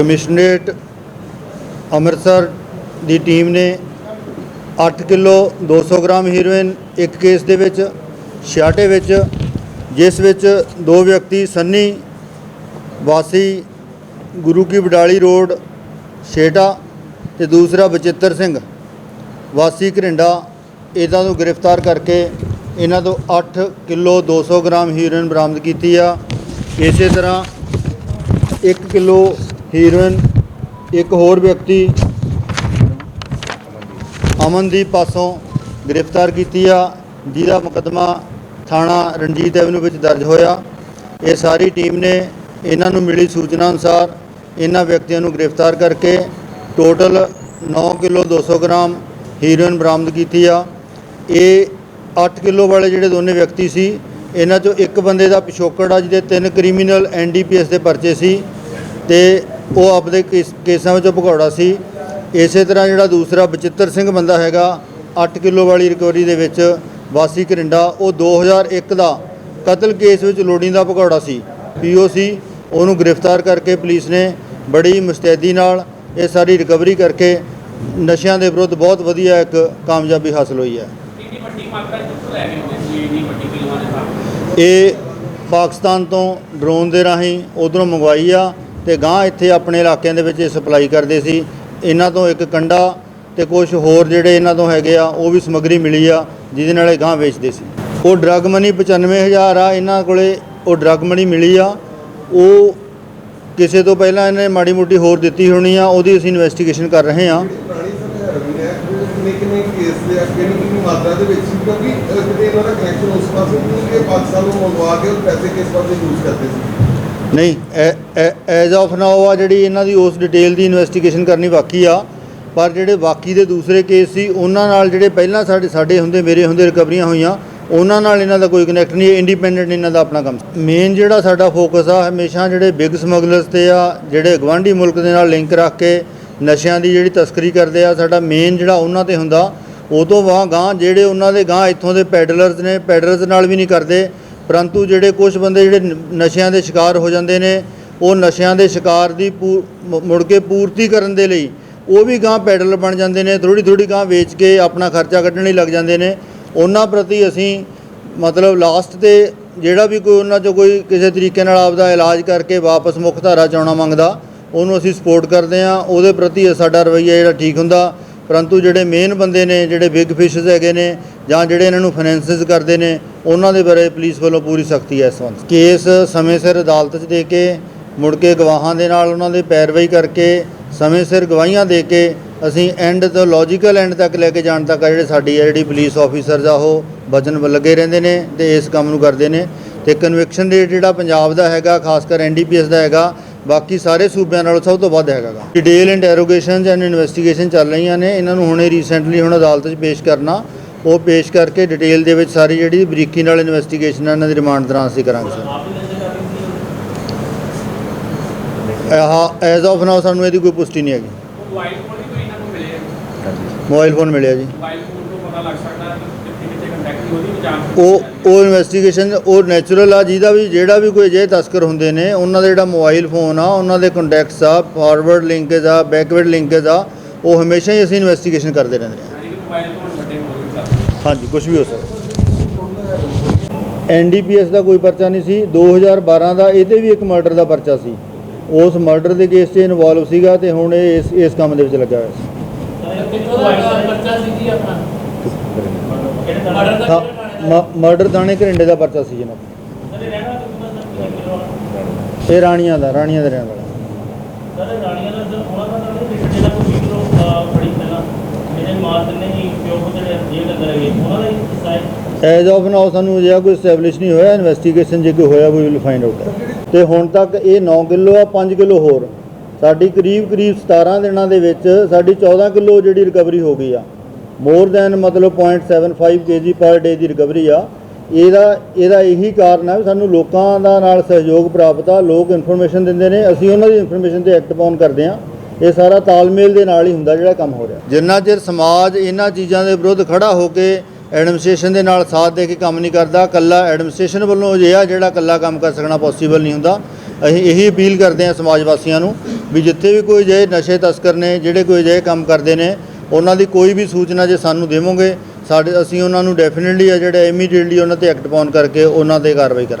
Commissionerate Amritsar ਦੀ team ਨੇ 8 kilo 200 gram heroin ਇੱਕ case ਦੇ ਵਿੱਚ ਛਿਆਟੇ ਵਿੱਚ, ਜਿਸ ਵਿੱਚ ਦੋ ਵਿਅਕਤੀ ਸੰਨੀ ਵਾਸੀ, ਗੁਰੂ ਕੀ ਬਡਾਲੀ ਰੋਡ ਛੇਟਾ ਤੇ ਦੂਸਰਾ ਬਚਿੱਤਰ ਸਿੰਘ। ਵਾਸੀ ਘਰਿੰਡਾ ਇਹਨਾਂ ਨੂੰ ਗ੍ਰਿਫਤਾਰ ਕਰਕੇ ਇਹਨਾਂ ਤੋਂ 8 ਕਿਲੋ 200 ਗ੍ਰਾਮ ਹੀਰੋਇਨ ਬਰਾਮਦ ਕੀਤੀ ਆ। ਇਸੇ ਤਰ੍ਹਾਂ 1 ਕਿਲੋ ਹੀਰੋਇਨ, ਇੱਕ ਹੋਰ ਵਿਅਕਤੀ ਅਮਨਦੀਪ ਪਾਸੋਂ ਗ੍ਰਿਫਤਾਰ ਕੀਤੀ ਆ। ਜਿਹਦਾ ਮੁਕੱਦਮਾ ਥਾਣਾ ਰਣਜੀਤ ਐਵਨਿਊ ਵਿੱਚ ਦਰਜ ਹੋਇਆ। ਇਹ ਸਾਰੀ ਟੀਮ ਨੇ ਇਹਨਾਂ ਨੂੰ ਮਿਲੀ ਸੂਚਨਾ ਅਨੁਸਾਰ ਇਹਨਾਂ ਵਿਅਕਤੀਆਂ ਨੂੰ ਗ੍ਰਿਫਤਾਰ ਕਰਕੇ ਟੋਟਲ 9 ਕਿਲੋ 200 ਗ੍ਰਾਮ ਹੀਰੋਇਨ ਬਰਾਮਦ ਕੀਤੀ ਆ। ਇਹ 8 ਕਿਲੋ ਵਾਲੇ ਜਿਹੜੇ ਦੋਨੇ ਵਿਅਕਤੀ ਸੀ, ਇਹਨਾਂ ਚੋਂ ਇੱਕ ਬੰਦੇ ਦਾ ਪਿਛੋਕੜ ਆ, ਜਿਹਦੇ ਤਿੰਨ ਕ੍ਰਿਮੀਨਲ ਐਨਡੀਪੀਐਸ ਦੇ ਪਰਚੇ ਸੀ ਤੇ ਉਹ ਆਪਦੇ ਕੇਸ- ਕੇਸਾਂ ਵਿੱਚੋਂ ਭਗੌੜਾ ਸੀ। ਇਸੇ ਤਰ੍ਹਾਂ ਜਿਹੜਾ ਦੂਸਰਾ ਬਚਿੱਤਰ ਸਿੰਘ ਬੰਦਾ ਹੈਗਾ 8 ਕਿਲੋ ਵਾਲੀ ਰਿਕਵਰੀ ਦੇ ਵਿੱਚ ਵਾਸੀ ਘਰਿੰਡਾ ਉਹ 2001 ਦਾ ਕਤਲ ਕੇਸ ਵਿੱਚ ਲੋੜੀਂਦਾ ਭਗੌੜਾ ਸੀ। ਪੀਓਸੀ ਉਹਨੂੰ ਗ੍ਰਿਫਤਾਰ ਕਰਕੇ ਪੁਲਿਸ ਨੇ ਬੜੀ ਮੁਸਤੈਦੀ ਨਾਲ ਇਹ ਸਾਰੀ ਰਿਕਵਰੀ ਕਰਕੇ ਨਸ਼ਿਆਂ ਦੇ ਵਿਰੁੱਧ ਬਹੁਤ ਵਧੀਆ ਇੱਕ ਕਾਮਯਾਬੀ ਹਾਸਲ ਹੋਈ ਹੈ। ਇੰਨੀ ਵੱਡੀ ਮਾਤਰਾ ਕਿੱਥੋਂ ਲੈ ਕੇ ਆਉਂਦੇ ਸੀ ਇੰਨੀ ਵੱਡੀ ਕਿਲੋਆਂ ਦੇ ਹਿਸਾਬ ਇਹ ਪਾਕਿਸਤਾਨ ਤੋਂ ਡਰੋਨ ਦੇ ਰਾਹੀਂ ਉਧਰੋਂ ਮੰਗਵਾਈ ਆ। ਤੇ ਗਾਂ ਇੱਥੇ ਆਪਣੇ ਇਲਾਕਿਆਂ ਦੇ ਵਿੱਚ ਇਹ ਸਪਲਾਈ ਕਰਦੇ ਸੀ। ਇਹਨਾਂ ਤੋਂ ਇੱਕ ਕੰਡਾ ਤੇ ਕੁਝ ਹੋਰ ਜਿਹੜੇ ਇਹਨਾਂ ਤੋਂ ਹੈਗੇ ਆ, ਉਹ ਵੀ ਸਮੱਗਰੀ ਮਿਲੀ ਆ, ਜਿਹਦੇ ਨਾਲ ਇਹ ਗਾਂ ਵੇਚਦੇ ਸੀ। ਉਹ ਡਰੱਗ ਮਨੀ 95000 ਆ, ਇਹਨਾਂ ਕੋਲੇ ਉਹ ਡਰੱਗ ਮਨੀ ਮਿਲੀ ਆ। ਉਹ ਕਿਸੇ ਤੋਂ ਪਹਿਲਾਂ ਇਹਨੇ ਮਾੜੀ ਮੋਟੀ ਹੋਰ ਦਿੱਤੀ ਹੋਣੀ ਆ, ਉਹਦੀ ਅਸੀਂ ਇਨਵੈਸਟੀਗੇਸ਼ਨ ਕਰ ਰਹੇ ਆ। ਕਿੰਨੇ ਕਿੰਨੇ ਕੇਸ ਦੇ ਆ ਕਿੰਨੀ ਕਿੰਨੀ ਮਾਤਰਾ ਦੇ ਵਿੱਚ? ਕਿਉਂਕਿ ਕਿਤੇ ਇਹਨਾਂ ਦਾ ਕਨੈਕਸ਼ਨ ਉਸ ਪਾਸੇ ਨਹੀਂ ਕਿ ਪਾਕਿਸਤਾਨ ਨੂੰ ਮੰਗਵਾ ਕੇ ਉਹ ਪੈਸੇ ਕਿਸ ਪਾਸੇ ਯੂਜ਼ ਕਰਦੇ ਸੀ। ਨਹੀਂ ਐਜ਼ ਆਫ ਨਾਓ ਆ ਜਿਹੜੀ ਇਹਨਾਂ ਦੀ ਉਸ ਡਿਟੇਲ ਦੀ ਇਨਵੈਸਟੀਗੇਸ਼ਨ ਕਰਨੀ ਬਾਕੀ ਆ, ਪਰ ਜਿਹੜੇ ਬਾਕੀ ਦੇ ਦੂਸਰੇ ਕੇਸ ਸੀ, ਉਹਨਾਂ ਨਾਲ ਜਿਹੜੇ ਪਹਿਲਾਂ ਸਾਡੇ ਸਾਡੇ ਹੁੰਦੇ, ਮੇਰੇ ਹੁੰਦੇ ਰਿਕਵਰੀਆਂ ਹੋਈਆਂ, ਉਹਨਾਂ ਨਾਲ ਇਹਨਾਂ ਦਾ ਕੋਈ ਕਨੈਕਟ ਨਹੀਂ ਇੰਡੀਪੈਂਡੈਂਟ ਇਹਨਾਂ ਦਾ ਆਪਣਾ ਕੰਮ ਮੇਨ ਜਿਹੜਾ ਸਾਡਾ ਫੋਕਸ ਆ, ਹਮੇਸ਼ਾ ਜਿਹੜੇ ਬਿਗ ਸਮਗਲਰਸ ਤੇ ਆ, ਜਿਹੜੇ ਗਵਾਂਢੀ ਮੁਲਕ ਦੇ ਨਾਲ ਲਿੰਕ ਰੱਖ ਕੇ ਨਸ਼ਿਆਂ ਦੀ ਜਿਹੜੀ ਤਸਕਰੀ ਕਰਦੇ ਆ, ਸਾਡਾ ਮੇਨ ਜਿਹੜਾ ਉਹਨਾਂ ਤੇ ਹੁੰਦਾ, ਉਹ ਤੋਂ ਵਾਂ ਗਾਂ ਜਿਹੜੇ ਉਹਨਾਂ ਦੇ ਗਾਂ ਇੱਥੋਂ ਦੇ ਪੈਡਲਰਸ ਨੇ ਪੈਡਲਰਸ ਨਾਲ ਵੀ ਨਹੀਂ ਕਰਦੇ ਪਰੰਤੂ ਜਿਹੜੇ ਕੁਝ ਬੰਦੇ ਜਿਹੜੇ ਨ- ਨਸ਼ਿਆਂ ਦੇ ਸ਼ਿਕਾਰ ਹੋ ਜਾਂਦੇ ਨੇ, ਉਹ ਨਸ਼ਿਆਂ ਦੇ ਸ਼ਿਕਾਰ ਦੀ ਪੂ- ਮੁ- ਮੁੜ ਕੇ ਪੂਰਤੀ ਕਰਨ ਦੇ ਲਈ ਉਹ ਵੀ ਗਾਂ ਪੈਡਲ ਬਣ ਜਾਂਦੇ ਨੇ ਥੋੜੀ ਥੋੜੀ ਗਾਂ ਵੇਚ ਕੇ ਆਪਣਾ ਖਰਚਾ ਕੱਢਣ ਲਈ ਲੱਗ ਜਾਂਦੇ ਨੇ। ਉਹਨਾਂ ਪ੍ਰਤੀ ਅਸੀਂ ਮਤਲਬ ਲਾਸਟ ਤੇ ਜਿਹੜਾ ਵੀ ਕੋਈ ਉਹਨਾਂ 'ਚੋਂ ਕੋਈ ਕਿਸੇ ਤਰੀਕੇ ਨਾਲ ਆਪਦਾ ਇਲਾਜ ਕਰਕੇ ਵਾਪਸ ਮੁੱਖ ਧਾਰਾ 'ਚ ਆਉਣਾ ਮੰਗਦਾ, ਉਹਨੂੰ ਅਸੀਂ ਸਪੋਰਟ ਕਰਦੇ ਹਾਂ। ਉਹਦੇ ਪ੍ਰਤੀ ਸਾਡਾ ਰਵੱਈਆ ਜਿਹੜਾ ਠੀਕ ਹੁੰਦਾ। ਪਰੰਤੂ ਜਿਹੜੇ ਮੇਨ ਬੰਦੇ ਨੇ, ਜਿਹੜੇ ਬਿਗ ਫਿਸ਼ਸ ਹੈਗੇ ਨੇ ਜਾਂ ਜਿਹੜੇ ਇਹਨਾਂ ਨੂੰ ਫਾਈਨੈਂਸਿਸ ਕਰਦੇ ਨੇ, ਉਹਨਾਂ ਦੇ ਬਾਰੇ ਪੁਲਿਸ ਵੱਲੋਂ ਪੂਰੀ ਸਖਤੀ ਹੈ ਇਸ ਸੰਬੰਧ ਕੇਸ ਸਮੇਂ ਸਿਰ ਅਦਾਲਤ 'ਚ ਦੇ ਕੇ, ਮੁੜ ਕੇ ਗਵਾਹਾਂ ਦੇ ਨਾਲ ਉਹਨਾਂ ਦੀ ਪੈਰਵਾਈ ਕਰਕੇ, ਸਮੇਂ ਸਿਰ ਗਵਾਹੀਆਂ ਦੇ ਕੇ, ਅਸੀਂ ਐਂਡ ਤੋਂ ਲੌਜੀਕਲ ਐਂਡ ਤੱਕ ਲੈ ਕੇ ਜਾਣ ਤੱਕ ਆ ਜਿਹੜੇ ਸਾਡੀ ਆ ਜਿਹੜੀ ਪੁਲਿਸ ਆਫੀਸਰਸ ਆ, ਉਹ ਵਚਨ ਲੱਗੇ ਰਹਿੰਦੇ ਨੇ ਤੇ ਇਸ ਕੰਮ ਨੂੰ ਕਰਦੇ ਨੇ। ਤੇ ਕਨਵਿਕਸ਼ਨ ਰੇਟ ਜਿਹੜਾ ਪੰਜਾਬ ਦਾ ਹੈਗਾ, ਖਾਸ ਕਰ ਐਨਡੀਪੀਐਸ ਦਾ ਹੈਗਾ, ਬਾਕੀ ਸਾਰੇ ਸੂਬਿਆਂ ਨਾਲੋਂ ਸਭ ਤੋਂ ਵੱਧ ਹੈਗਾ ਗਾ। ਡਿਟੇਲ ਇੰਟਰੋਗੇਸ਼ਨਸ ਐਂਡ ਇਨਵੈਸਟੀਗੇਸ਼ਨ ਚੱਲ ਰਹੀਆਂ ਨੇ। ਇਹਨਾਂ ਨੂੰ ਹੁਣੇ ਰੀਸੈਂਟਲੀ ਹੁਣ ਅਦਾਲਤ 'ਚ ਪੇਸ਼ ਕਰਨਾ। ਉਹ ਪੇਸ਼ ਕਰਕੇ ਡਿਟੇਲ ਦੇ ਵਿੱਚ ਸਾਰੀ ਜਿਹੜੀ ਬਰੀਕੀ ਨਾਲ ਇਨਵੈਸਟੀਗੇਸ਼ਨ ਇਹਨਾਂ ਦੀ ਰਿਮਾਂਡ ਦੌਰਾਨ ਅਸੀਂ ਕਰਾਂਗੇ ਸਰ। ਆਹ ਐਜ਼ ਆਫ ਨਾਓ ਸਾਨੂੰ ਇਹਦੀ ਕੋਈ ਪੁਸ਼ਟੀ ਨਹੀਂ ਹੈਗੀ। ਮੋਬਾਈਲ ਫੋਨ ਵੀ ਕੋਈ ਇਹਨਾਂ ਨੂੰ ਮਿਲੇ ਮੋਬਾਈਲ ਫੋਨ ਮਿਲਿਆ ਜੀ। ਉਹ ਉਹ ਇਨਵੈਸਟੀਗੇਸ਼ਨ ਉਹ ਨੈਚੁਰਲ ਆ ਜਿਹਦਾ ਵੀ ਜਿਹੜਾ ਵੀ ਕੋਈ ਅਜਿਹੇ ਤਸਕਰ ਹੁੰਦੇ ਨੇ ਉਹਨਾਂ ਦਾ ਜਿਹੜਾ ਮੋਬਾਈਲ ਫੋਨ ਆ ਉਹਨਾਂ ਦੇ ਕੰਟੈਕਟਸ ਆ ਫਾਰਵਰਡ ਲਿੰਕੇਜ ਆ ਬੈਕਵਰਡ ਲਿੰਕੇਜ ਆ ਉਹ ਹਮੇਸ਼ਾ ਹੀ ਅਸੀਂ ਇਨਵੈਸਟੀਗੇਸ਼ਨ ਕਰਦੇ ਰਹਿੰਦੇ ਹਾਂ। ਹਾਂਜੀ ਕੁਝ ਵੀ ਹੋ ਸਕਦਾ ਐਨਡੀਪੀਐਸ ਦਾ ਕੋਈ ਪਰਚਾ ਨਹੀਂ ਸੀ। 2012 ਦਾ ਇਹਦੇ ਵੀ ਇੱਕ ਮਰਡਰ ਦਾ ਪਰਚਾ ਸੀ। ਉਸ ਮਰਡਰ ਦੇ ਕੇਸ 'ਚ ਇਨਵੋਲਵ ਸੀਗਾ ਤੇ ਹੁਣ ਇਹ ਇਸ ਇਸ ਕੰਮ ਦੇ ਵਿੱਚ ਲੱਗਾ ਹੋਇਆ ਸੀ। ਕਿੱਥੋਂ ਦਾ ਬੱਚਾ ਮਰਡਰ ਦਾਣੇ ਘਰਿੰਡੇ ਦਾ ਪਰਚਾ ਸੀ ਜਨਾਬ ਇਹ ਰਹਿਣਾ ਦਾ। ਇਹ ਰਾਣੀਆਂ ਦਾ ਰਾਣੀਆਂ ਦੇ ਰਹਿਣ ਵਾਲਾ। ਸਰ, ਰਾਣੀਆਂ ਦਾ ਸਰ, ਉਹਨਾਂ ਦਾ ਤਾਂ ਦਾ ਐਜ਼ ਆਫ ਨਾਓ ਸਾਨੂੰ ਅਜਿਹਾ ਕੋਈ ਐਸਟੈਬਲਿਸ਼ ਨਹੀਂ ਹੋਇਆ ਇਨਵੈਸਟੀਗੇਸ਼ਨ ਜੇ ਕੋਈ ਹੋਇਆ ਵੀ ਵਿਲ ਫਾਈਂਡ ਆਊਟ ਤੇ ਹੁਣ ਤੱਕ ਇਹ 9 ਕਿਲੋ ਆ 5 ਕਿਲੋ ਹੋਰ। ਸਾਡੀ ਕਰੀਬ ਕਰੀਬ 17 ਦਿਨਾਂ ਦੇ ਵਿੱਚ ਸਾਡੀ 14 ਕਿਲੋ ਜਿਹੜੀ ਰਿਕਵਰੀ ਹੋ ਗਈ ਆ। ਮੋਰ ਦੈਨ ਮਤਲਬ 0.75 ਕੇਜੀ ਪਰ ਡੇ ਦੀ ਰਿਕਵਰੀ ਆ। ਇਹਦਾ ਇਹਦਾ ਇਹੀ ਕਾਰਨ ਹੈ ਵੀ ਸਾਨੂੰ ਲੋਕਾਂ ਦਾ ਨਾਲ ਸਹਿਯੋਗ ਪ੍ਰਾਪਤ ਆ। ਲੋਕ ਇਨਫੋਰਮੇਸ਼ਨ ਦਿੰਦੇ ਨੇ। ਅਸੀਂ ਉਹਨਾਂ ਦੀ ਇਨਫੋਰਮੇਸ਼ਨ ਤੇ ਐਕਟ ਪਾਉਣ ਕਰਦੇ ਆ। ਇਹ ਸਾਰਾ ਤਾਲਮੇਲ ਦੇ ਨਾਲ ਹੀ ਹੁੰਦਾ ਜਿਹੜਾ ਕੰਮ ਹੋ ਰਿਹਾ। ਜਿੰਨਾ ਚਿਰ ਸਮਾਜ ਇਹਨਾਂ ਚੀਜ਼ਾਂ ਦੇ ਵਿਰੁੱਧ ਖੜਾ ਹੋ ਕੇ ਐਡਮਿਨਿਸਟ੍ਰੇਸ਼ਨ ਦੇ ਨਾਲ ਸਾਥ ਦੇ ਕੇ ਕੰਮ ਨਹੀਂ ਕਰਦਾ ਕੱਲਾ ਐਡਮਿਨਿਸਟ੍ਰੇਸ਼ਨ ਵੱਲੋਂ ਅਜਿਹਾ ਜਿਹੜਾ ਕੱਲਾ ਕੰਮ ਕਰ ਸਕਣਾ ਪੋਸੀਬਲ ਨਹੀਂ ਹੁੰਦਾ, ਅਸੀਂ ਇਹੀ ਅਪੀਲ ਕਰਦੇ ਹਾਂ ਸਮਾਜ ਵਾਸੀਆਂ ਨੂੰ ਵੀ ਜਿੱਥੇ ਵੀ ਕੋਈ ਜੇ ਨਸ਼ੇ ਤਸਕਰ ਨੇ, ਜਿਹੜੇ ਕੋਈ ਅਜਿਹੇ ਕੰਮ ਕਰਦੇ ਨੇ, ਉਹਨਾਂ ਦੀ ਕੋਈ ਵੀ ਸੂਚਨਾ ਜੇ ਸਾਨੂੰ ਦੇਵੋਗੇ, ਸਾਡੇ, ਅਸੀਂ ਉਹਨਾਂ ਨੂੰ ਡੈਫੀਨਿਟਲੀ ਆ ਜਿਹੜੇ ਇਮੀਡੀਏਟਲੀ ਉਹਨਾਂ ਤੇ ਐਕਟ ਪਾਉਣ ਕਰਕੇ ਉਹਨਾਂ ਤੇ ਕਾਰਵਾਈ ਕਰਾਂਗੇ।